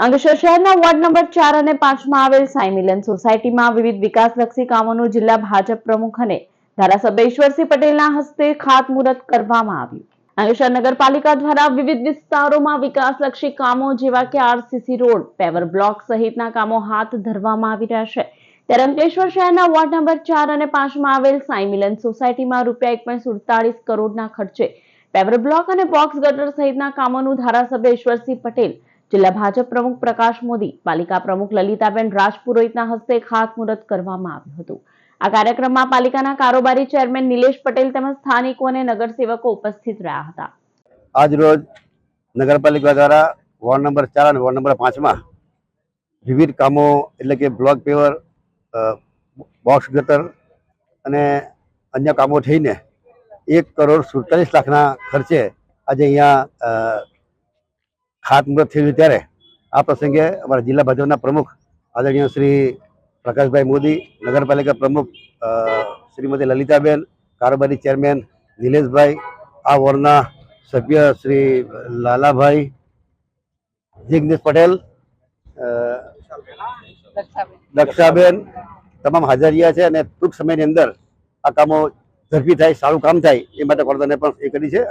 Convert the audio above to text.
અંકલેશ્વર શહેરના ward number ચાર અને પાંચમાં આવેલ સાયમિલન સોસાયટીમાં વિવિધ વિકાસલક્ષી કામોનું જિલ્લા ભાજપ પ્રમુખ અને ધારાસભ્ય ઈશ્વરસિંહ પટેલના હસ્તે ખાતમુહૂર્ત કરવામાં આવ્યું. અંકલેશ્વર નગરપાલિકા દ્વારા વિવિધ વિસ્તારોમાં વિકાસલક્ષી કામો જેવા કે આરસીસી રોડ, પેવર બ્લોક સહિતના કામો હાથ ધરવામાં આવી રહ્યા છે. ત્યારે અંકલેશ્વર શહેરના વોર્ડ નંબર ચાર અને પાંચમાં આવેલ સાયમિલન સોસાયટીમાં રૂપિયા એક પોઈન્ટ સુડતાલીસ કરોડના ખર્ચે પેવર બ્લોક અને બોક્સ ગટર સહિતના કામોનું ધારાસભ્ય ઈશ્વરસિંહ પટેલ જિલ્લા ભાજપ પ્રમુખ પ્રકાશ મોદી, પાલિકા પ્રમુખ લલિતાબેન રાજપુરોહિતના હસ્તે ખાતમુહૂર્ત કરવામાં આવ્યું હતું. આ કાર્યક્રમમાં પાલિકાના કારોબારી ચેરમેન નિલેશ પટેલ તેમજ સ્થાનિકો અને નગરસેવકો ઉપસ્થિત રહ્યા હતા. આજ રોજ નગરપાલિકા દ્વારા વોર્ડ નંબર ચાર અને વોર્ડ નંબર પાંચમાં વિવિધ કામો એટલે કે બ્લોક પેવર બોક્સ ગટર અને અન્ય કામો થઈને એક કરોડ સુડતાલીસ લાખના ખર્ચે આજે અહીંયા ખાતમુહૂર્ત થયું ત્યારે. આ પ્રસંગે અમારા જિલ્લા ભાજપના પ્રમુખ આદરણીય શ્રી પ્રકાશભાઈ મોદી, નગરપાલિકા પ્રમુખ શ્રીમતી લલિતાબેન, કારોબારી ચેરમેન નિલેશભાઈ, આ વોર્ડના સભ્ય શ્રી લાલાભાઈ, જિગ્નેશ પટેલ દક્ષાબેન તમામ હાજર રહ્યા છે અને ટૂંક સમયની અંદર આ કામો ઝડપી થાય, સારું કામ થાય એ માટે કોર્ટને પણ એ કરી છે.